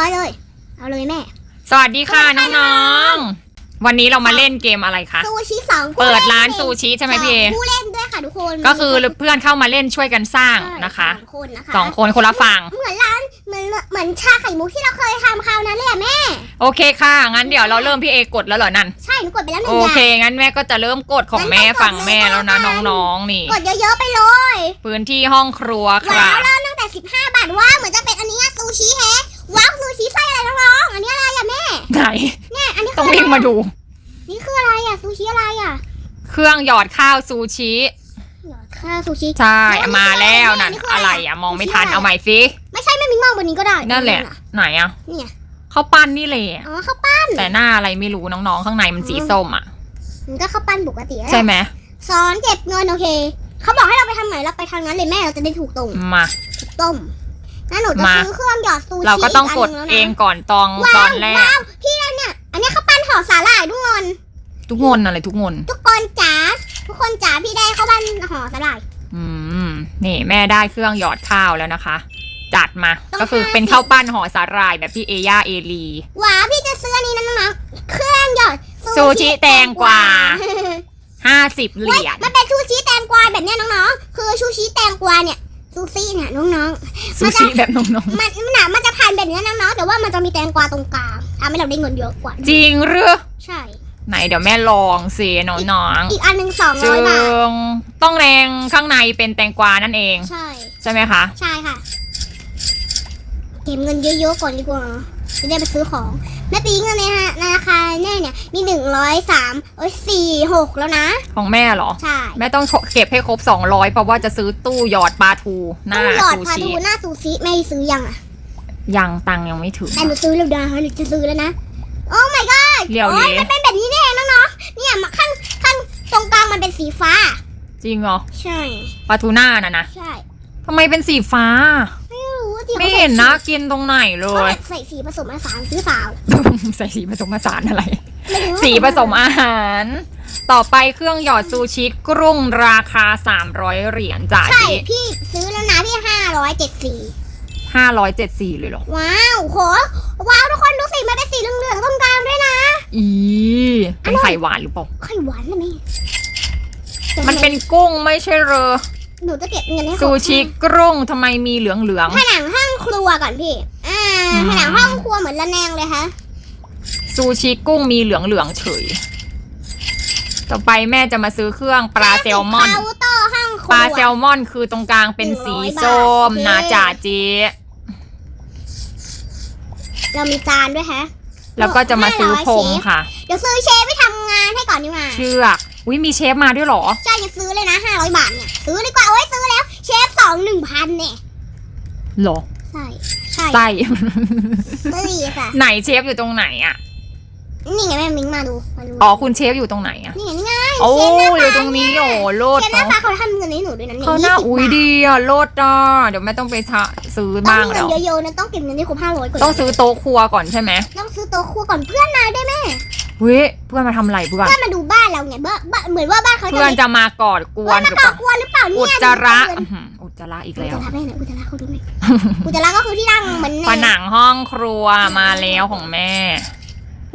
ร้อยเลย เอาเลยแม่ สวัสดีค่ะน้องๆ วันนี้เรามาเล่นเกมอะไรคะ ซูชิสองผู้เปิดล่นร้านซูชิใช่ไหมพี่เอสองผู้เล่นด้วยค่ะทุกคนก็คือเพื่อนเข้ามาเล่นช่วยกันสร้างนะคะสองคนนะคะสองคนคนละฝั่งเหมือนร้านเหมือนเหมือนชาไข่มุกที่เราเคยทำคราวนั้นเลยอะแม่ โอเคค่ะ งั้นเดี๋ยวเราเริ่มพี่เอกดแล้วเหรอนั่น ใช่หนูกดไปแล้วหนึ่โองอย่าเคงงั้นแม่ก็จะเริ่มกดของแม่ฝั่งแม่แล้วนะน้องๆนี่ กดเยอะๆไปเลยพื้นที่ห้องครัวคว้ารัวบเริ่มตั้งแต่ 15 บาทว้าวเหมือนจะเป็นอันนี้อะซูชิแฮะ ว้าวซูชิไส้อะไรน้องๆอันนี้อะไรอะแม่ ไหน เนี่ยอันนี้ต้องคือวิ่งมาดู นี่คืออะไรอะซูชิอะไรอะเครื่องหยอดข้าวซูชิ เหรอค่ะซูชิ ใช่ แล้วมาแล้วนั่นนี่คืออะไรอะไรอะมองไม่ทันซูชิอะไร เอาใหม่สิ ไม่ใช่ไม่มิงมองบนนี้ก็ได้นั่นแหละ ไหนอะเนี่ยเขาวปั้นนี่เลยอะอ๋อข้าวปั้นแต่หน้าอะไรไม่รู้น้องๆ ข้างในมันสีส้มอะมันก็ข้าวปั้นปกติแหละใช่ไหม สอนเก็บเงินโอเค เขาบอกให้เราไปทางไหนเราไปทางนั้นเลยแม่เราจะได้ถูกตรงมาถูกต้ม นั่นหนูจะมา ซื้อเครื่องหยอดซูชิเราก็ต้องกดนหนึ่แล้วนะเองก่อนตองว้าวตอนแรก ว้าวพี่นั่นเนี่ย อันนี้ข้าวปั้นห่อสาหร่ายทุกคน ทุกงนอะไรทุกงนทุกคนจ๋า ทุกคนจ๋าพี่ได้ข้าวปั้นห่อสาหร่าย อืมนี่แม่ได้เครื่องหยอดข้าวแล้วนะคะ จัดมา ต้องก็คือห้าสิบเป็นข้าวปั้นห่อสาหร่ายแบบพี่เอย่าเอลี ว้าพี่จะซื้ออันนี้นะน้องๆเครื่องหยอดซูชิแตงกวา ห้าสิบเหเว้ยรียญ มันเป็นซูชิแตงกวาแบบเนี้ยน้องๆ คือซูชิแตงกวาเนี่ยซูซี่เนี่ยน้องๆ ซูชิแบบน้องมันมันหนามันจะพันแบบนี้น้องๆแต่ว่ามันจะมีแตงกวาตรงกลางทำให้เราได้เงินเยอะกว่า ๆ จริงหรือ ใช่ ไหนเดี๋ยวแม่ลองสิน้องอีกอันหนึ่งสองๆร้จึอยบาท งต้องแรงข้างในเป็นแตงกวานั่นเอง ใช่ ใช่ไหมคะ ใช่ค่ะ เก็บเงินเยอะๆก่อนดีกว่า จะได้ไปซื้อของ แม่ปีเงินในฮะในราคาแน่เนี่ย มีหนึ่งร้อยสามเอ้ยสี่หกแล้วนะ ของแม่เหรอ ใช่แม่ต้องเก็บให้ครบ200เพราะว่าจะซื้อตู้หยอดปลาทู หน้าต้องหลอดซูพาชิดูหน้าซูชิแม่ซื้อยังอะยังตังค์ยังไม่ถึงแต่หนูซื้อแล้วนะหนูจะซื้อแล้วนะ โอ้ my god เรียวโอ้เลยมันเป็นแบบนี้นี่เองน้องๆเนี่ยมาข้างข้างตรงกลางมันเป็นสีฟ้า จริงเหรอ ใช่ ปลาทูน่าน่ะนะ ใช่ทำไมเป็นสีฟ้า ไม่รู้สิไม่เห็นนะกินตรงไหนเลเขายใส่สีผสมผสานซื้อสาวใส่สีผสมผสานอะไรไม่ถึงว่าสีผสมอาหาร ต่อไปเครื่องหยอดซูชิกรุงราคา 300 เหรียญจ้ะใช่ที่พี่ซื้อแล้วนะพี่ห้าร้อยเจ็ดสี่574เลยเหรอ ว้าวโหว้าวทุกคนดูสิมันเป็นสีเหลืองๆตรงกลางด้วยนะอีเป็นไข่หวานหรือเปล่าไข่หวานนะแม่มันเป็นกุ้งไม่ใช่เหรอ หนูจะเก็บเงินให้ครบซูชิกรุงทำไมมีเหลืองเหลืองผนังห้องครัวก่อนพี่ อ่าอืมผนังห้องครัวเหมือนระแนงเลยค่ะๆซูชิกุ้งมีเหลืองเหลืองๆเฉย ต่อไปแม่จะมาซื้อเครื่องปลาแซลมอน เคาน์เตอร์ห้องครัว ปลาแซลมอนคือตรงกลางเป็นสี100บาทส้มโอเคนะจ่าเจ๊เรามีจานด้วยฮะ แล้วก็จะมาซื้อพรมค่ะ เดี๋ยวซื้อเชฟไปทำงานให้ก่อนดีกว่าเชือก อุ้ยมีเชฟมาด้วยเหรอ ใช่จะซื้อเลยนะห้าร้อยบาทเนี่ย ซื้อดีกว่า โอ้ยซื้อแล้ว เชฟสองหนึ่งพันเนี่ยเหรอ ใช่ ใช่ไส้ซื้อดีค่ะ ไหนเชฟอยู่ตรงไหนอะ นี่ไงแม่มิงมาดู มาดู อ๋อคุณเชฟอยู่ตรงไหนอะ นี่ไงนี่ไงโอ้เชฟหน้าอฟ้ายู่ตรงนี้โอ้โลดเชฟหน้าเนาะฟ้าเขาทำเงินให้หนูด้วยนะเนี่ยเขาหน้า20อุ้ยบาทดีอะโลดอะเดี๋ยวแม่ต้องไปทะซื้อต้บ้าองงมีเงิแล้นวเยอะๆนะต้องเก็บเงินให้ครบห้าร้อยก่อน ต้องซื้อโต๊ะครัวก่อนใช่ไหมต้องซื้อโต๊ะครัวก่อนเพื่อนมาได้วยแม่เฮ้ยเพื่อนมาทำอะไรเพื่อนเพื่อนมาดูบ้าน เราไงบ้านบ้านเหมือนว่าบ้านเขาจะเพื่อนจะมากอดกวนเฮ้ยหมารือก่เปอล่ากวนหรือเปล่าเนี่ยอุจจาระดูอื้อหืออุจจาระอีกอุจแล้วจาระแม่ไหนอุจจาระเขาดูไหมอุจจาระก็คือที่นั่งเหมือนในผนังห้องครัวมาแล้วของแม่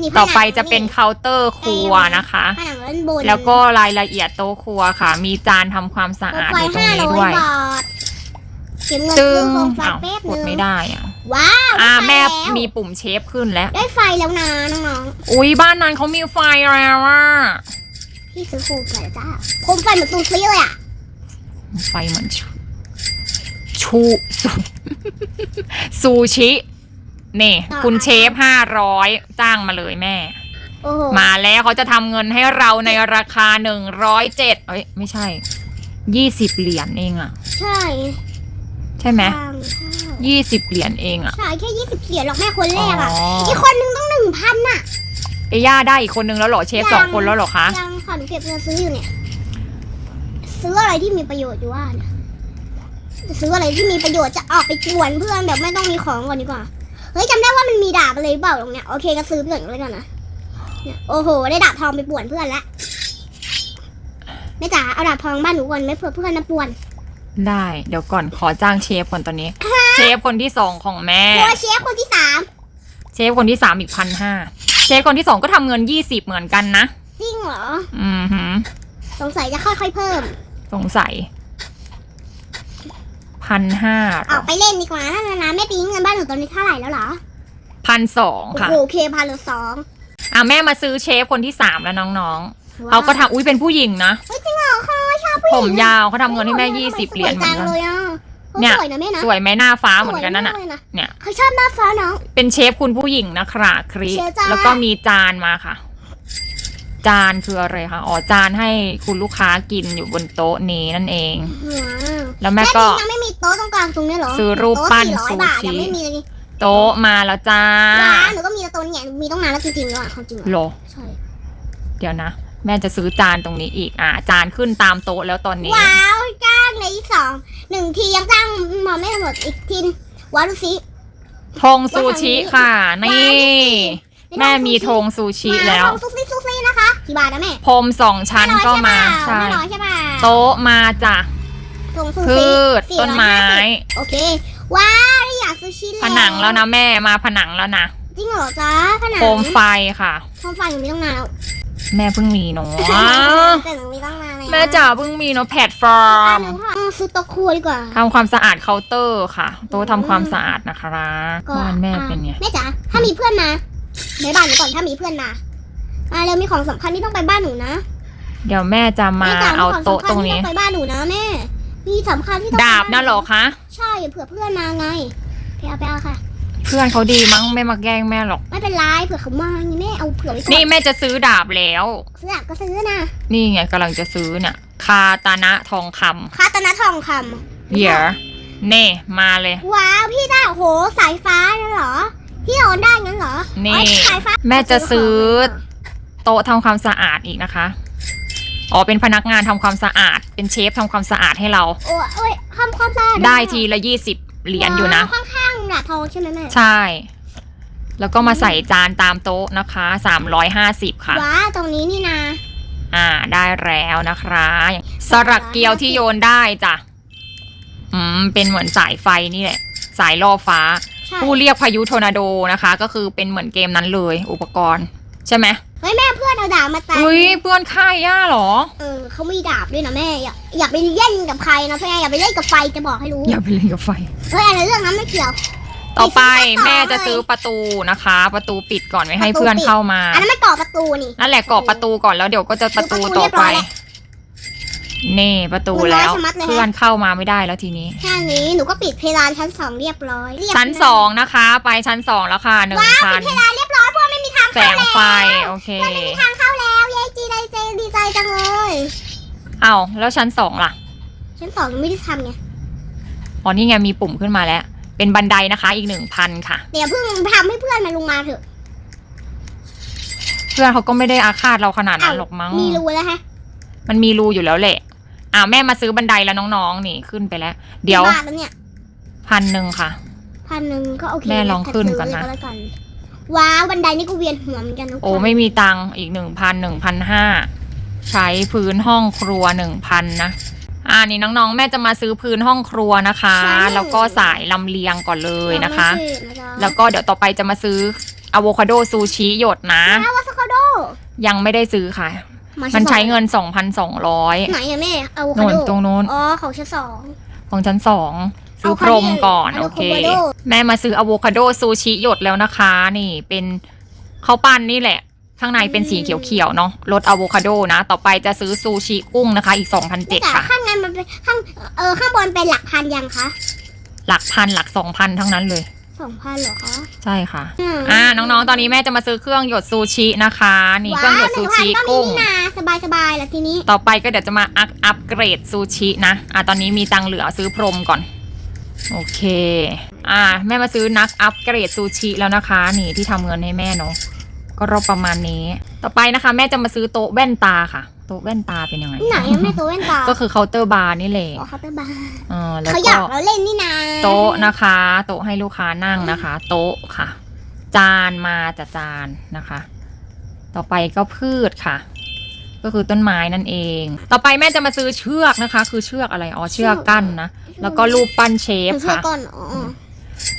นี่ผนังต่อไปจะเป็นเคาน์เตอร์ครัวนะคะ ผนังด้านบนแล้วก็รายละเอียดโต๊ะครัวค่ะ มีจานทำความสะอาดไฟอยู่ตรงห้านี้ร้อด้วยย บาทเก็บเงินตึซื้องโคมไฟอ้าวแป๊บกดนึงไม่ได้อะว้าวอ่าได้ไฟแม่ล้วมีปุ่มเชฟขึ้นแล้ว ได้ไฟแล้วนะน้องอุ้ยบ้านนั้นเขามีไฟแล้วอะๆ พี่ซื้อโคมไฟแล้วจ้าโคมไฟเหมือนซูซี่เลยอะไฟเหมือนชูชูซูซูชิ นี่ คุณเชฟห้าร้อยจ้างมาเลยแม่โอ้โหมาแล้วเขาจะทำเงินให้เราในราคาหนึ่งร้อยเจ็ดเอ้ย ไม่ใช่ยี่สิบเหรียญเองอะใช่ ใช่ไหมทางใช่ยี่สิบเหรียญเองอะใช่แค่ยี่สิบเหรียญหรอกแม่คนแรอ๋กอะออีกคนนึงต้องหนึ่งพันน่ะ เอย่าได้อีกคนนึงแล้วเหรอเชฟสองคนแล้วเหรอคะยังค่ะหนูเก็บเงินซื้ออยู่เนี่ย ซื้ออะไรที่มีประโยชน์อยู่ว่าเนี่ยจะซื้ออะไรที่มีประโยชน์จะออกไปกวนเพื่อนแบบไม่ต้องมีของก่อนดีกว่า เฮ้ยจำได้ว่ามันมีดาบอะไรหรือเปล่าตรงเนี้ยโอเคก็ซื้อไปก่อนเลยกันนะเนี่ยโอ้โห ได้ดาบทองไปป่วนเพื่อนละแม่จ๋าเอาดาบทองบ้านหนูก่อนไม่เผื่อเพื่อนมาป่วน ได้เดี๋ยวก่อนขอจ้างเชฟก่อนตอนนี้ เชฟคนที่สองของแม่ตัวเชฟคนที่สามเชฟคนที่สามอีกพันห้า เชฟคนที่สองก็ทำเงินยี่สิบเหมือนกันนะ จริงเหรอ อืมหืมสงสัยจะค่อยๆเพิ่ม สงสัยพันห้าออกไปเล่นดีกว่านั่นนะนะแม่ปีเงินบ้านหนูตอนนี้เท่าไหร่แล้วเหรอพันสองโอ้ค่ะโหเคพันหรือสองอะแม่มาซื้อเชฟคนที่สามแล้วน้องๆเขาก็ทำอุ้ยเป็นผู้หญิงนะเฮ้ยจริงเหรอคะชอบผู้หผญิมงยาวเขาทำเงินให้แม่ยี่สิบเหรียญเหมือนสกัวนจังเลยอะ เนี่ย สวยนะแม่นะสวยไหมหน้าฟ้าเหมือนกันนั่นสวยน่ะมากเลยนะเนี่ย เขาชอบหน้าฟ้าน้อง เป็นเชฟคุณผู้หญิงนะคะคริเชฟจ้า แล้วก็มีจานมาค่ะ จานคืออะไรคะอ๋อจานให้คุณลูกค้ากินอยู่บนโต๊ะนี้นั่นเอง ว้าวแล้วแม่แม่ก็ปียังไม่มีโต๊ะตรงกลางตรงนี้เหรอซื้อรูปปั้นโต๊ะ400บาทซูชิ ยังไม่มีเลยนี่โต๊ะมาแล้วจ้าว้าหนูก็มีแต่โต๊ะเนี่ยมีต้องนานแล้วจริงๆแล้วอะความจริงโหอะรอใช่ เดี๋ยวนะ แม่จะซื้อจานตรงนี้อีก อะจานขึ้นตามโต๊ะแล้วตอนนี้ ว้าวจ้าง ในที่สองหนึ่งทียังจ้างมาไม่หมดอีกทีนว้าวดูสิธงซูชิค่ะ นี่ แม่มีธงซูชิแล้วมาทำซุปซี่ซุปซี่นะคะกี่บาทนะแม่พรมสองชั้นก็มาใช่ใช่ไม่น้อยใช่ป่ะโต๊ะมาจ้ะทงซูพืซี่ชต้นไม้450โอเค ว้าวได้อยากซูชิผนังแล้วนะแม่มาผนังแล้วนะจริงเหรอจ๊ะผนังโคมไฟค่ะโคมไฟหนูมีต้องนาน แล้วแม่เพิ่งมีเนาะแต่หนูมีต้องนานแล้วแม่จ๋าเพิ่งมีเนาะแพลตฟออะร์มหนูค่ะอืมซื้อโต๊ะครัวดีกว่า ทำความสะอาดเคาน์เตอร์ค่ะ โต๊ะทำความสะอาดนะคะก็บ้านแม่เป็นไงแม่จ๋าถ้ามีเพื่อนมาในบ้านหนูก่อนถ้ามีเพื่อนมาอ่าเร็วมีของสำคัญที่ต้องไปบ้านหนูนะเดี๋ยวแม่จะมาแจ๋เอาของโต๊ะสำคัญตรงที่นี้ต้องไปบ้านหนูนะแม่มีสำคัญที่ต้องดาบไปน่ะเหรอคะ ใช่เผื่อเพื่อนมาไงไปเอาไปเอาค่ะ เพื่อนเขาดีมั้งไม่มาแกล้งแม่หรอก ไม่เป็นไรเผื่อเขามาไงแม่เอาเผื่อไว้ก่อนนี่แม่จะซื้อดาบแล้ว ซื้อดาบก็ซื้อนะนี่ไงกำลังจะซื้อเนี่ยคาตานะทองคำคาตนาทองคเดี๋ยวเน่มาเลยำว้าวพี่ได้โอ้โหสายฟ้านั่นเหรอ พี่โอนได้งั้นเหรอนี่ อ๋อสายฟ้าแม่จะซื้อโต๊ะทำความสะอาดอีกนะคะอ๋อเป็นพนักงานทำความสะอาด เป็นเชฟทำความสะอาดให้เรา โอ้ยโอ้ยคำความสะอาดได้ทีละยี่สิบ เหรียญอยู่นะว้าวข้างๆหลาทองใช่ไหมแม่ใช่ แล้วก็มาใส่จานตามโต๊ะนะคะสามร้อยห้าสิบค่ะ ว้าวตรงนี้นี่นะอ่า ได้แล้วนะคะสลักเกลียวที่โยนได้จ้ะ อืม เป็นเหมือนสายไฟนี่แหละ สายล่อฟ้า ใช่ผู้เรียกพายุทอร์นาโดนะคะ ก็คือเป็นเหมือนเกมนั้นเลย อุปกรณ์ ใช่ไหมเฮ้ยแม่เพื่อนเอาดาบมาตัดอุ้ยเพื่อนค่ายย่าเหรอ เออเขามีดาบด้วยนะแม่อย่าอย่าไปเล่นกับใครนะแม่อย่าไปเล่นกับไฟจะบอกให้รู้อย่าไปเล่นกับไฟเฮ้ยอะไรเรื่องนั้นไม่เกี่ยว ต่อไปไปซื้อต่อแม่จะเลยซื้อประตูนะคะ ประตูปิดก่อนไม่ให้ประตูเพื่อนปิดเข้ามาอันนั้นไม่ก่อประตูนี่นั่นแหละกรอบประตูก่อนแล้วเดี๋ยวก็จะประตูประตูต่อเรียบร้ไปอยแล้วนี่ประตูมันน้อยแล้วชะมัดเลยฮะเพื่อนเข้ามาไม่ได้แล้วทีนี้แค่นี้หนูก็ปิดเพดานชั้นสองเรียบร้อยเรียบชั้นสองนะคะ ไปชั้นสองแล้วค่ะหนึ่งว้าวพัปินดเพดานเรีย แสเข้างแล้วไฟ โอเคไม่มีทางเข้าแล้วเย้จีได้เจดีใจจังเลยเอาแล้วชั้นสองล่ะ ชั้นสองยังไม่ได้ทำไงอ๋อนี่ไงมีปุ่มขึ้นมาแล้ว เป็นบันไดนะคะ อีกหนึ่งพันค่ะ เดี๋ยวเพิ่งทำให้เพื่อนมันลงมาเถอะเพื่อนเขาก็ไม่ได้อาฆาตเราขนาดนั้นอ้าวหรอกมั้งมีรูแล้วฮะมันมีรูอยู่แล้วแหละอ่าแม่มาซื้อบันไดแล้วน้องๆนี่ขึ้นไปแล้ว เดี๋ยวกี่บาทแล้วเนี่ยพันหนึ่งค่ะพันหนึ่งก็โอเคแม่ลองขึ้นก่อนนะซื้เลยแล้ วกันว้าวบันไดนี่ก็เวียนหัวเหมือนกันนะโอ้ไม่มีตังค์อีกหนึ่งพันหนึ่งพันห้าใช้พื้นห้องครัวหนึ่งพันนะอ่านี่น้องๆ แม่จะมาซื้อพื้นห้องครัวนะคะ แล้วก็สายลำเลียงก่อนเลยนะคะยังไม่เสร็จนะจ๊ะแล้วก็เดี๋ยวต่อไปจะมาซื้ออะโวคาโดซูชิหยดนะอ้าววาซาคาโดยังไม่ได้ซื้อค่ะามันใช้ชั้เงิน 2,200 ไหนอะแม่อะโวคาโน่นโดตรงนู้นอ๋อของชั้นสองของชั้นสอง ซื้อเอาพรมก่อนเอาโอเคอะโวคาโดแม่มาซื้ออะโวคาโดซูชิหยดแล้วนะคะ นี่เป็นข้าวปั้นนี่แหละ ข้างในเป็นสีเขียวๆเนาะรสอะโวคาโดนะ ต่อไปจะซื้อซูชิกุ้งนะคะ อีก2,700แต่ค่ะ ข้างในมันเป็นข้างเออข้างบนเป็นหลักพันยังคะหลักพันหลักสองพันทั้งนั้นเลยสองพันเหรอคะใช่ค่ะมอ่าน้องๆ ตอนนี้แม่จะมาซื้อเครื่องหยดซูชินะคะ นี่เครื่องหยดซูชิว้าวกุ้งหนึ่พันก็มีนี่นาสบายสบายๆแล้วทีนี้ ต่อไปก็เดี๋ยวจะมาอัพอัพเกรดซูชินะ อะตอนนี้มีตังค์เหลือซื้อพรมก่อน โอเค อ่า แม่มาซื้อนักอัพเกรดซูชิแล้วนะคะ นี่ที่ทำเงินให้แม่เนาะก็รอบประมาณนี้ ต่อไปนะคะ แม่จะมาซื้อโต๊ะแว่นตาค่ะ โต๊ะแว่นตาเป็นยังไงไหนอะแม่ตัวเว้นตา ก็คือเคาน์เตอร์บาร์นี่แหละอ๋อเคาน์เตอร์บาร์เออแล้วเขาอยาก็กเราเล่นนี่นาโต๊ะนะคะ โต๊ะให้ลูกค้านั่งนะคะ โต๊ะค่ะ จานมาจะจานนะคะ ต่อไปก็พืชค่ะ ก็คือต้นไม้นั่นเอง ต่อไปแม่จะมาซื้อเชือกนะคะ คือเชือกอะไรอ๋อเชือกกั้นนะแล้วก็รูปปั้นเชฟเชื่อค่ะ ก่อนอ๋อ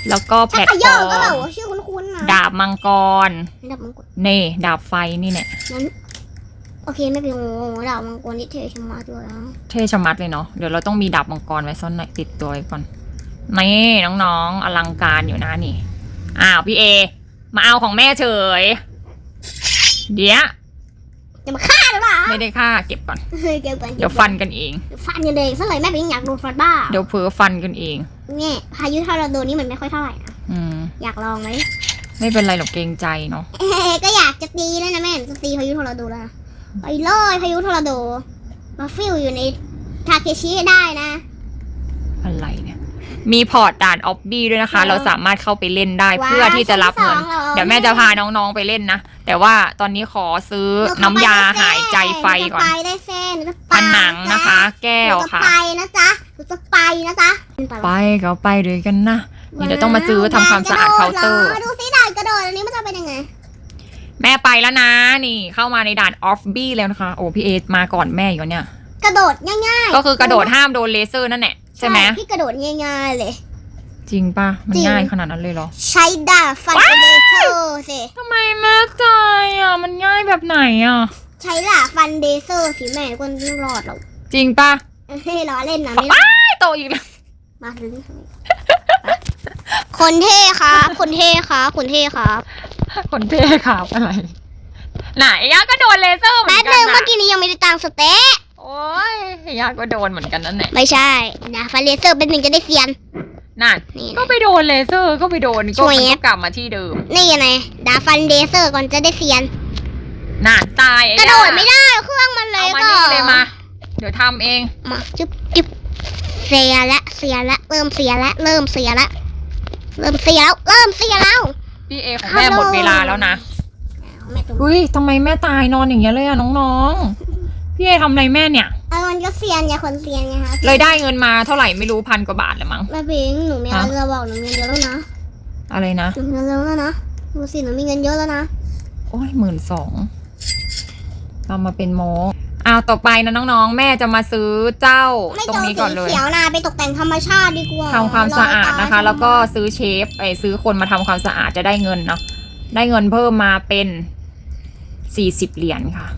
แล้วก็แพถ้าลตขฟย่ออก็แบบร์มว่าชื่อคุ้นๆนะดาบมังกรดาบมังกรเน่ดาบไฟนี่เนี่ยนั้นโอเคไม่เป็นโอ้โหดาบมังกรที่เท่ชะมัดเลยอะเท่ชะมัดเลยเนาะเดี๋ยวเราต้องมีดาบมังกรไว้ซ่อนในติดตัวไว้ก่อนนี่น้องๆอลังการอยู่นะนี่อ้าวพี่เอ มาเอาของแม่เฉย เดี๋ยว จะมาฆ่าหรือเปล่าไม่ได้ค่าเก็บก่อน เฮ้ยเก็บก่อนเดี๋ยวฟันกันเองเดี๋ยวฟันกันเลยสักหน่อยแม่เป็นอยากโดนฟันบ้าเดี๋ยวเผลอฟันกันเอง เนี่ยพายุทอร์นาโดนี่มันไม่ค่อยเท่าไหร่นะอืม อยากลองไหมไม่เป็นไรหรอกเกรงใจเนาะเอ้ก็อยากจะตีแล้วนะแม่จะตีพายุทอร์นาโดแล้วนะไปเลยพายุทอร์นาโด มาฟิลอยู่ในทาเคชิได้นะ อะไรเนี่ย มีพอร์ตด่านออบบี้ด้วยนะคะว้าวเราสามารถเข้าไปเล่นได้ว้าวเพื่อที่จะรับเงินชั้นสองเหรอเดี๋ยวแม่จะพาน้องๆไปเล่นนะ แต่ว่าตอนนี้ขอซื้อหเข้น้ำยาไปด้หายใจไฟก่อนหจะไปได้แซ่หนูจะผนังนะคะ แก้หนูวจะค่ะ ไปนะจ๊ะหนูจะไปนะจ๊ะ ไปก็ไปด้วยกันนะนี่เดี๋ยวต้องมาซื้อทำความสะอาดเคาน์เตอร์ดูสิด่านกระโดดอันนี้มันจะเป็นยังไงแม่ไปแล้วนะ นี่เข้ามาในด่านออฟบี้แล้วนะคะ โอ้พี่เอมาก่อนแม่อยู่เนี่ย กระโดดง่ายๆ ก็คือกระโดดห้ามโดนเลเซอร์นั่นแหละ ใช่ไหมพี่กระโดดง่ายๆเลย จริงป่ะ มันจริง ง่ายขนาดนั้นเลยเหรอ ใช้ดาบฟันเลเซอร์สิทำไมแม่ใจอะ มันง่ายแบบไหนอะ ใช้ดาบฟันเลเซอร์สิแม่คนต้องรอดหรอกจริงป่ะเฮ้ยล้อเล่นนะไม่ว้ายโตอีกแล้ว มาถึงคนเท่ครับคนเท่ครับคนเท่ครับคนเท่ครับอะไร ไหนยาก็โดนเลเซอร์เหมืแป๊อบนนึกันงเมื่นะอกี้นี้ยังไม่ได้ตังค์สเต๊ะ โอ้ยยาก็โดนเหมือนกันนั่นแหละไม่ใช่ดาบฟันเลเซอร์เป็นหนึ่งจะได้เซียน นั่นนี่ก็ไปโดนเลเซอร์ก็ไปโดนช่ก็วย มันแอก็ปกลับมาที่เดิมนี่ไงดาบฟันเลเซอร์ก่อนจะได้เซียนน่นตายไอ้กระโดดย่าไม่ได้เครื่องมันเล็เอากมาอะนี่เลยมา เดี๋ยวทำเอง มาจุ๊บจุ๊บเสียละเสียละเริ่มเสียละเริ่มเสียละเริ่มเสียแล้วเริ่มเสียแล้ว พี่เอของแม่หมดเวลาแล้วนะแม่ตุ้มอุ้ยทำไมแม่ตายนอนอย่างเงี้ยเลยอะน้องๆ พี่เอทำอะไรแม่เนี่ย เออมันก็เซียนไงคนเซียนไงคะเลยได้เงินมาเท่าไหร่ไม่รู้พันกว่าบาทเลยมั้ง แม่พิงหนูมีอะไรฮะจะบอกหนูมีเงินเยอะแล้วนะอะไรนะ หนูมีเงินเยอะแล้วนะดูสิหนูมีเงินเยอะแล้วนะโอ้ยหมื่นสองเรามาเป็นโมอ้าวต่อไปนะน้องๆ แม่จะมาซื้อเจ้าไม่ตรเจงอนี้ก่อนสีเลยเขียวนะไปตกแต่งธรรมชาติดีกว่าทำความสะอาดนะคะรยตายแล้วก็ซื้อเชฟไอซื้อคนมาทำความสะอาดจะได้เงินเนาะได้เงินเพิ่มมาเป็นสี่สิบเหรียญค่ะ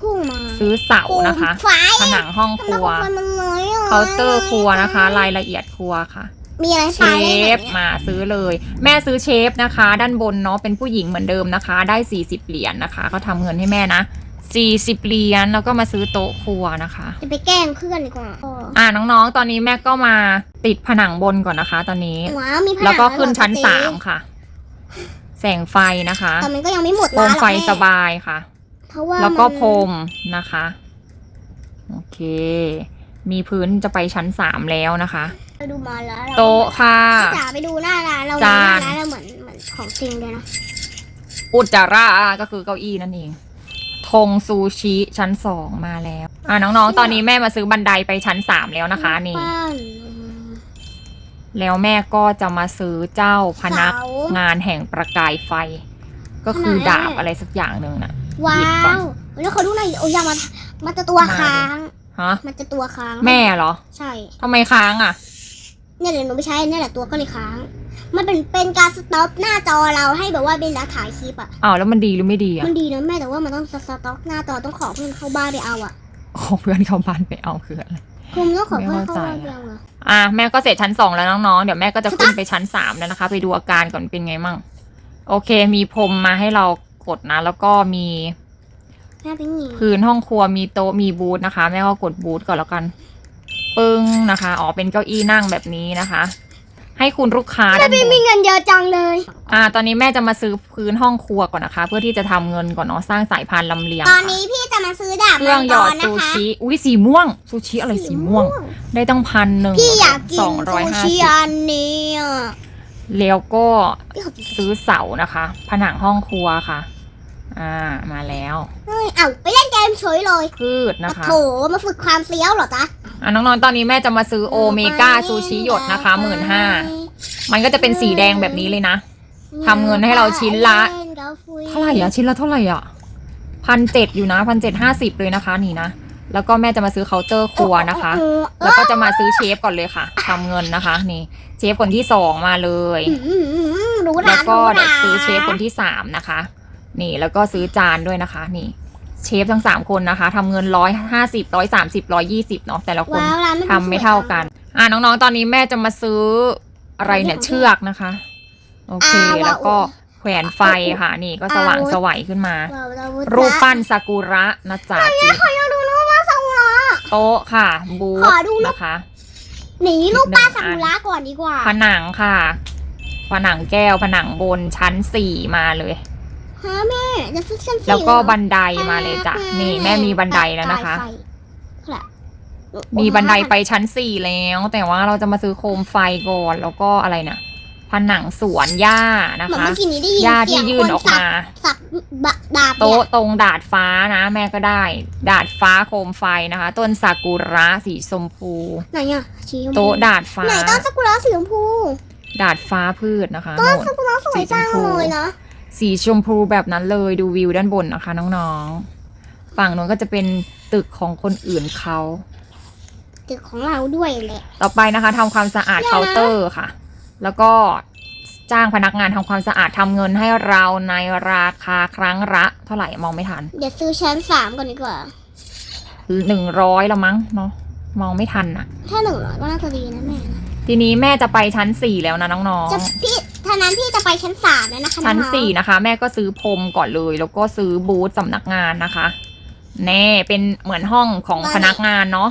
พุ่งมาซื้อเสานะคะโคมไฟผนังห้องครัวทำไมโคมไฟมันน้อยอะเคาน์เตอร์ครัวนะคะ รายละเอียดครัวค่ะมีอะไรเชไฟได้ไหมฟมาซื้อเลย แม่ซื้อเชฟนะคะ ด้านบนเนาะเป็นผู้หญิงเหมือนเดิมนะคะ ได้สี่สิบเหรียญนะคะเขาทำเงินให้แม่นะสี่สิบเหรียญแล้วก็มาซื้อโต๊ะครัวนะคะ จะไปแกล้งเพื่อนดีกว่าอ่าน้องๆ ตอนนี้แม่ก็มาติดผนังบนก่อนนะคะ ตอนนี้ว้าวมีผนังแล้วก็ขึ้นชั้นเหรอสามค่ะ แสงไฟนะคะแต่มันก็ยังไม่หมดโคร้ามนหรอกไฟแม่สบายค่ะเพ ราะว่าแล้วก็มันพรมนะคะ โอเค มีพื้นจะไปชั้นสามแล้วนะคะ ไปดูมาแล้วเราโต๊ะค่ะจ๋าไปดูหน้าร้านเราจาหน้านร้านเราเหมือนเหมือนของจริงเลยนะอุจจาระก็คือเก้าอี้นั่นเองธงซูชิชั้นสองมาแล้ว อ่าน้องๆ ตอนนี้แม่มาซื้อบันไดไปชั้นสามแล้วนะคะนี่บ้านแล้วแม่ก็จะมาซื้อเจ้าพนักเสางานแห่งประกายไฟ ก็คือขนาดนั้นดาบอะไรสักอย่างหนึ่งน่ะ ว้าหยิบก่อน วแล้วเขาดูหน่อยโอ้ยอยามามันจะตัวมาดิค้าง ฮะ มันจะตัวค้างแม่เหรอใช่ทำไมค้างอะ เนี่ยเดี๋ยวหนูไปใช้เนี่ยแหละตัวก็เลยค้าง มันเป็นเป็นการสต็อปหน้าจอเราให้แบบว่าเป็นรักถ่ายคลิปอะอ้าวแล้วมันดีหรือไม่ดีอะมันดีนะแม่แต่ว่ามันต้องสต็อกหน้าจอต้องขอเพื่อนเข้าบ้านไปเอาอะของเพื่อนเข้าบ้านไปเอาคืออะไร คือมันต้องขอเพื่อนเข้าไม่เข้าใจบ้านไปเอาอะอะแม่ก็เสร็จชั้นสองแล้วน้องๆ เดี๋ยวแม่ก็จะขึ้นไปชั้นสามแล้วนะคะ ไปดูอาการก่อนเป็นไงมั่ง โอเค มีพรมมาให้เรา กดนะ แล้วก็มีแม่เป็นหนีพื้นห้องครัวมีโต๊ะมีบูธนะคะ แม่ก็กดบูธก่อนแล้วกัน ปึ้งนะคะอ๋อเป็นเก้าอี้นั่งแบบนี้นะคะ ให้คุณลูกค้าด้านบพี่นมีเงินเยอะจังเลย อ่า ตอนนี้แม่จะมาซื้อพื้นห้องครัวก่อนนะคะ เพื่อที่จะทำเงินก่อนเนาะสร้างสายพานลำเลียงตอนค่ะนี้พี่จะมาซื้อดาบเครื่องหยอดมังกซูนะคะชิอุ้ยสีม่วงซูชิอะไรสีม่วง ได้ตั้งพันหนึ่งพี่อยากกินสองร้อยซูห้าชิสิบอันนี้อะแล้วก็พี่ขอกินซูชิซื้อเสานะคะ ผนังห้องครัวค่ะ อ่า มาแล้วเฮ้ยเอ้าไปเล่นเกมเฉยเลยพืชนะปะคะ โถมาฝึกความเฟี้ยวเหรอจ๊ะอะน้องๆ ตอนนี้แม่จะมาซื้อโอเมก้าซูชิหยดนะคะหมื่นห้า มันก็จะเป็นสีแดงแบบนี้เลยนะ ทำเงินให้เราชิ้นละ เท่าไหร่อะ ชิ้นละเท่าไหร่อะพันเจ็ดอยู่นะพันเจ็ดห้าสิบเลยนะคะนี่นะ แล้วก็แม่จะมาซื้อเคาน์เตอร์ครัวนะคะ แล้วก็จะมาซื้อเชฟก่อนเลยค่ะทำเงินนะคะ นี่ เชฟคนที่สองมาเลยอืมอืมอืมหรูหแล้ราวหก็รูหเดี๋ยวราซื้อเชฟคนที่สามนะคะ นี่แล้วก็ซื้อจานด้วยนะคะ นี่ เชฟทั้งสามคนนะคะทำเงินร้อยห้าสิบร้อยสามสิบร้อยยี่สิบเนาะแต่ละคนว้าวร้านทำไม่เท่ากัน อ่าน้องๆ ตอนนี้แม่จะมาซื้ออะไรเนี่ยเชือกนะคะ โอเคแล้วก็แขวนไฟค่ะ นี่ก็สว่างสวัยขึ้นมา ว้าวว้าวรูปปั้นซากุระนะจ๊ะจิ๊บขอดูรูปปั้นซากุระ โต๊ะค่ะ บูธขอดูรูป นะคะ หนีรูปปั้นหนึ่ซางอันกุระก่อนดีกว่า ผนังค่ะ ผนังแก้วผนังบนชั้นสี่มาเลย ฮะแม่จะซื้อชั้นสี่แล้วก็เยเหรอบันไดมาเลยจ้ะนี่แม่มีบันไดแล้วนะคะไฟแหละมีบันไดไปชั้นสี่แล้ว แต่ว่าเราจะมาซื้อโคมไฟก่อนแล้วก็อะไรนะผนังสวนหญ้านะเหมือนคะเมื่อกี้นี้ได้ยินหญ้าเสีที่ยงยื่คนนออกสับมาสับบะดาบเนี่ยโต๊ะตรงดาดฟ้านะ แม่ก็ได้ ดาดฟ้าโคมไฟนะคะ ต้นซากุระสีชมพูไหนอะสีชมพูโต๊ะดาดฟ้าไหนต้นซากุระสีชมพู ดาดฟ้าพืชนะคะต้นโน่นซากุระสวยจังสีชมพูเลยนะ สีชมพูแบบนั้นเลยดูวิวด้านบนนะคะ น้องๆ ฝั่งนู้นก็จะเป็นตึกของคนอื่นเขาตึกของเราด้วยแหละ ต่อไปนะคะทำความสะอาดเนี่ยนะเคาน์เตอร์ค่ะ แล้วก็จ้างพนักงานทำความสะอาดทำเงินให้เราในราคาครั้งละเท่าไหร่มองไม่ทัน เดี๋ยวซื้อชั้นสามก่อนดีกว่าหนึ่งร้อยละมั้งเนาะมองไม่ทันอะถ้าหนึ่งร้อยก็น่าจะดีนะแม่ ทีนี้แม่จะไปชั้นสี่แล้วนะน้องจะพี่ ท่านั้นพี่จะไปชั้นสามแล้วนะคะๆชั้นองๆสี่นะคะ แม่ก็ซื้อพรมก่อนเลย แล้วก็ซื้อบูธสำนักงานนะคะ แน่เป็นเหมือนห้องของพนักงานเนาะ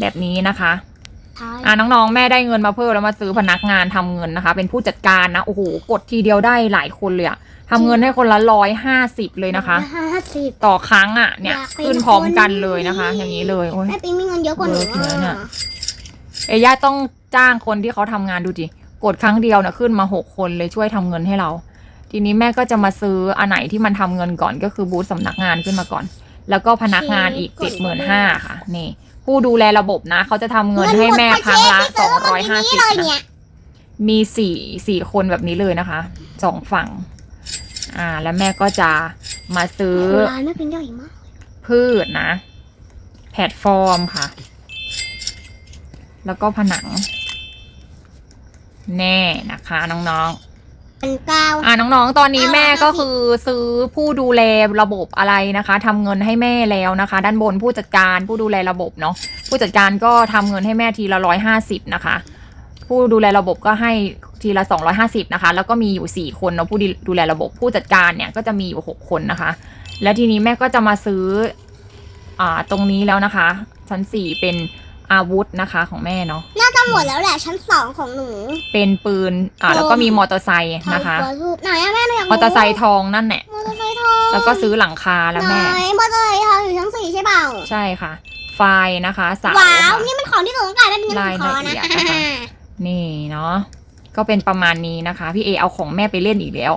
แบบนี้นะคะท้ายอะน้องๆ แม่ได้เงินมาเพิ่มแล้วมาซื้อพนักงานทำเงินนะคะ เป็นผู้จัดการนะ โอ้โห กดทีเดียวได้หลายคนเลยอะทำเงินให้คนละร้อยห้าสิบเลยนะคะห้าสิบต่อครั้งอะเนี่ยอยากเป็นขึ้นพร้อมกันเลยคนนะคะ อย่างนี้เลยโอ้ยแม่ปิ๊งมีเงินเยอะกว่าหนูเวิร์กเนอะเนี่ยอะเอย่าต้องจ้างคนที่เขาทำงานดูดิ กดครั้งเดียวนะขึ้นมาหกคนเลยช่วยทำเงินให้เรา ทีนี้แม่ก็จะมาซื้ออันไหนที่มันทำเงินก่อนก็คือบูธสำนักงานขึ้นมาก่อน แล้วก็พนักงานอีกเจ็ดหมื่นห้าค่ะ นี่ ผู้ดูแลระบบนะ เขาจะทำเงินให้แม่ครั้งละสองร้อยห้าสิบเลยนะเนี่ยมีสี่สี่คนแบบนี้เลยนะคะสองฝั่ง อ่า แล้วแม่ก็จะมาซื้อโอ้โหร้านแม่ปิ๊งใหญ่มากพืชนะ แพลตฟอร์มค่ะ แล้วก็ผนัง แน่นะคะน้องเป็นกาวๆอ่าน้องๆ ตอนนี้เอาละแม่ค่ะก็คือซื้อผู้ดูแลระบบอะไรนะคะทำเงินให้แม่แล้วนะคะ ด้านบนผู้จัดการผู้ดูแลระบบเนาะผู้จัดการก็ทำเงินให้แม่ทีละร้อยห้าสิบนะคะ ผู้ดูแลระบบก็ให้ทีละสองร้อยห้าสิบนะคะ แล้วก็มีอยู่สี่คนเนาะผู้ดูแลระบบผู้จัดการเนี่ยก็จะมีอยู่หกคนนะคะ แล้วทีนี้แม่ก็จะมาซื้ออ่าตรงนี้แล้วนะคะชั้นสี่เป็นอาวุธนะคะของแม่เนาะน่าจะ หมดแล้วแหละชั้นสองของหนูเป็นปืน อ่าแล้วก็มีมอเตอร์ไซค์นะคะทำตัวรูปไหนอะแม่หนูอยากมอเตอร์ไซค์ทองนั่นแหละมอเตอร์ไซค์ทองแล้วก็ซื้อหลังคาแล้วแม่ไหนมอเตอร์ไซค์ทองอยู่ชั้นสี่ใช่เปล่าใช่ค่ะ ไฟนะคะเสาว้าวค่ะนี่มันของที่หนูต้องการได้เป็นเงินรายขอละนะเอียดนะคะนี่เนาะก็เป็นประมาณนี้นะคะ พี่เอเอาของแม่ไปเล่นอีกแล้ว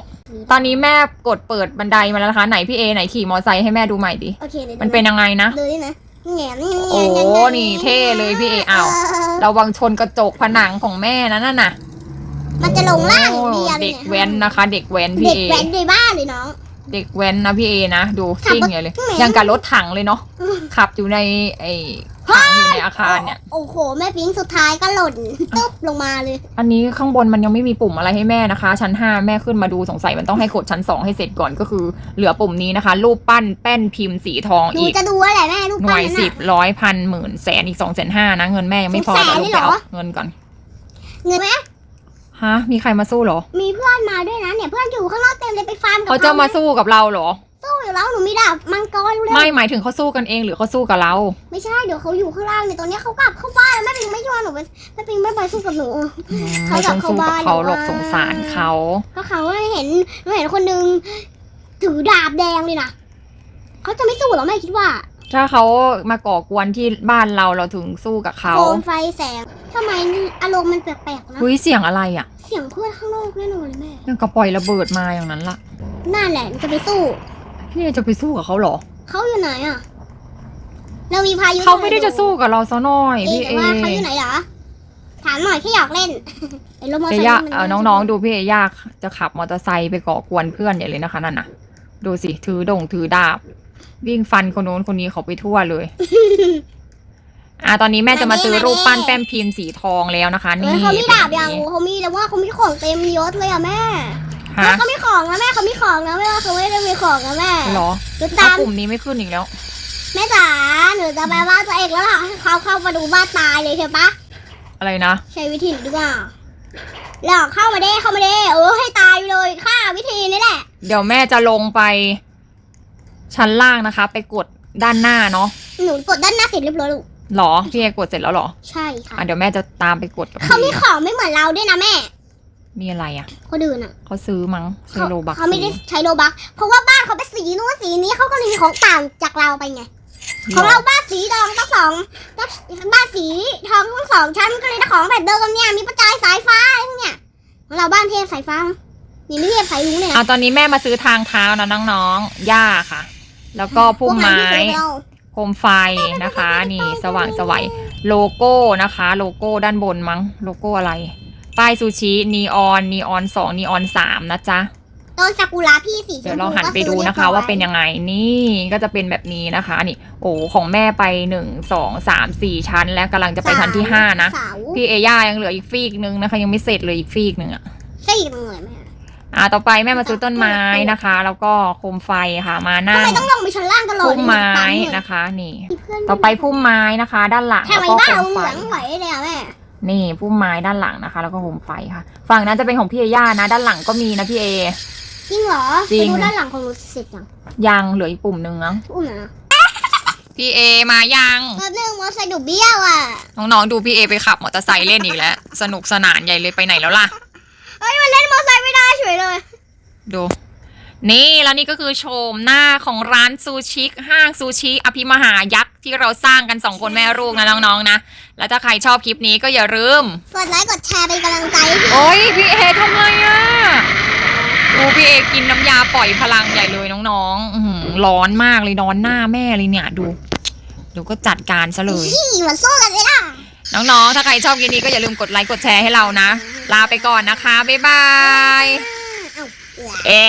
ตอนนี้แม่กดเปิดบันไดมาแล้วนะคะ ไหนพี่เอไหนขี่มอเตอร์ไซค์ให้แม่ดูใหม่ดิโอเคดี๋ยวมันเป็นยังไงนะดูนี่นะแหนมนี่ โอ้นี่เท่เลยพี่เอเอาระวังชนกระจกผนังของแม่นะนั่นน่ะ มันจะลงล่างอย่างเดียวเลยเด็กยแว้นนะคะ เด็กแว้นพี่เด็กเอแว้นในบ้านเลยน้อง เด็กแว้นนะพี่เอนะ ดูขับซิ่งรถอย่างเลยเหม็นยังกับรถถังเลยเนาะอืมขับอยู่ในไอ้ ถังอยู่ในอาคารเนี่ย โอ้โห แม่พิงสุดท้ายก็หล่นตุ๊บลงมาเลย อันนี้ข้างบนมันยังไม่มีปุ่มอะไรให้แม่นะคะ ชั้นห้าแม่ขึ้นมาดูสงสัยมันต้องให้กดชั้นสองให้เสร็จก่อนก็คือ เหลือปุ่มนี้นะคะ รูปปั้นแป้นพิมพ์สีทองหนูอีกจะดูว่าแหละแม่รูปหน่ปั้วนยนั้นสิบน่ะ ร้อยพันหมื่นแสนอีกสองแสนห้านะเงินแม่ยังไม่พอแสนเดี๋ยวลูกเลยไปเหรอ เอาเงินก่อนเงินไหมฮะมีใครมาสู้เหรอมีเพื่อนมาด้วยนะเนี่ยเพื่อนอยู่ข้างนอกเต็มเลยไปฟาร์มกับเขาจะมาสู้กับเราเหรอ สู้อยู่แล้วหนูมีดาบมังกรเลยไม่หมายถึงเขาสู้กันเองหรือเขาสู้กับเรา ไม่ใช่เดี๋ยวเขาอยู่ข้างล่างเนี่ยตอนนี้เขากลับเข้าบ้านแล้วแม่ปิงไม่ชวนหนูไปแม่ปิงไม่ไปสู้กับหนูอืมเขาไม่จะต้องสู้กับเข้าเขาบ้านหรอกหรือว่าสงสารเขาเพราะเขาเห็นหนูเห็นคนนึงถือดาบแดงเลยนะเขาจะไม่สู้เหรอแม่คิดว่าถ้าเขามาก่อกวนที่บ้านเราเราถึงสู้กับเขาโคมไฟแสงทำไมอารมณ์มันแปลกๆนะเฮ้ยเสียงอะไรอะเสียงเพื่อนข้างนอกแน่นอนเลยแม่ ยังกระปล่อยระเบิดมาอย่างนั้นล่ะ นั่นแหละหนูจะไปสู้ พี่เอจะไปสู้กับเขาเหรอ เขาอยู่ไหนอะ เรามีพายุเขาไม่ได้จะสู้กับเราซะหน่อยเอ๊ะพี่แต่เอว่าเขาอยู่ไหนเหรอ ถามหน่อยแค่อยากเล่นไอ้รถมอเตอเอร์ไซค์ย่ามัเออน้องๆดูพี่เอยากจะขับมอเตอร์ไซค์ไปก่อกวนเพื่อนใหญ่เลยนะคะนั่นน่ะ ดูสิถือดงถือดาบ วิ่งฟันคนโน้นคนนี้เขาไปทั่วเลย อ่าตอนนี้แม่จะมาซื้อรูปปั้นแป้มพิมพ์สีทองแล้วนะคะ เฮ้นี่ยเขามีดาบเป็นยังนี้เขามีแต่ว่าเขามีของเต็มยศเลยอะแม่ ฮะแม่เขามีของนะแม่เขามีของนะแม่ว่าเขาไม่ได้มีของนะแม่เหรอดูถ้าตามปุ่มนี้ไม่ขึ้นอีกแล้ว แม่จ๋าหนูจะไปบ้านตัวเองแล้วล่ะให้เขาเข้ามาดูบ้านตายเลยเถอะปะอะไรนะ ใช้วิธีนี้ดีกว่าหลอกเข้ามาได้เข้ามาได้เออให้ตายไปเลยค่าวิธีนี้แหละ เดี๋ยวแม่จะลงไป ชั้นล่างนะคะ ไปกดด้านหน้าเนาะหนูกดด้านหน้าเสร็จเรียบร้อยลูกหรอพี่เอกดเสร็จแล้วเหรอ ใช่ค่ะอะเดี๋ยวแม่จะตามไปกดกับเขามีพี่ของไม่เหมือนเราด้วยนะแม่ มีอะไรอะคนอื่นอะเขาซื้อมั้งซื้อเขาโลบักเขาไม่ได้ใช้โลบัก เพราะว่าบ้านเขาเป็นสีนู้นสีนี้เขาก็เลยมีของต่างจากเราไปไงของเราบ้านสีทองทั้งสองบ้านสีทองทั้งสองชั้นก็เลยได้ของแบบเดิมเนี่ยมีประกายสายฟ้าอะไรพวกเนี่ยของเราบ้านเทพสายฟ้านี่ไม่เทพสายลุงเลยอะนะตอนนี้แม่มาซื้อทางเท้านะน้องๆหญ้าค่ะ แล้วก็พุ่มไม้พวกนั้นที่เราโคมไฟนะคะ นี่สว่างสวัยโลโก้นะคะ โลโก้ด้านบนมั้งโลโก้อะไร ป้ายซูชินีออนนีออนสองนีออนสามนะจ๊ะต้นซากุระพี่สีชเดี๋ยมวพูเราหันไปดูนะคะ ว่าเป็นยังไงนี่ก็จะเป็นแบบนี้นะคะ นี่ โอ้ของแม่ไปหนึ่งสองสามสี่ชั้น แล้วกำลังจะไปชั้นที่ห้านะเสาพี่เอย่ายังเหลืออีกฟีกนึงนะคะ ยังไม่เสร็จเลยอีกฟีกหนึ่งอะใช่ตรงไหนแม่อ่าต่อไปแม่มาซื้อต้นไม้นะคะ แล้วก็โคมไฟค่ะ มาทำนั่ไมงต้องลงไปชั้นล่างตลอดพุ่มไม้เลยนะคะ นี่เพื่อนต่อไปพุ่มไม้นะคะ ด้านหลังแค่แล้วไว้ก็บ้านโคเรามเหไฟลืองไหวเลยอะแม่ นี่พุ่มไม้ด้านหลังนะคะ แล้วก็โคมไฟค่ะ ฝั่งนั้นจะเป็นของพี่เอย่านะ ด้านหลังก็มีนะพี่เอ จริงเหรอจริง ไปดูด้านหลังของหนูเสร็จยังยังเหลืออีกปุ่มหนึ่งนะอุ้มนะพี่เอมายังแป๊บนึงมอเตอร์ไซค์หนูเบี้ยวอะน้องๆดูพี่เอไปขับมอเตอร์ไซค์เล่นอีกแล้ว สนุกสนานใหญ่เลยไปไหนแล้วล่ะเฮ้ยมันเล่นมอเตอร์ไซค์ไม่ได้เฉยเลย ดู นี่แล้วนี่ก็คือโฉมหน้าของร้านซูชิห้างซูชิอภิมหายักษ์ที่เราสร้างกันสองคนแม่ลูกนะน้องๆนะ แล้วถ้าใครชอบคลิปนี้ก็อย่าลืม กดไลค์กดแชร์เป็นกำลังใจให้พี่โอ้ยพี่เอทำไมอะดูพี่เอกินน้ำยาปล่อยพลังใหญ่เลยน้องๆอื้อหือร้อนมากเลยนอนหน้าแม่เลยเนี่ยดูดูก็จัดการซะเลย พี่มันสู้กันเลยล่ะ น้องๆ ถ้าใครชอบคลิปนี้ก็อย่าลืมกดไลค์กดแชร์ให้เรานะ ลาไปก่อนนะคะ บ๊ายบาย เอ๊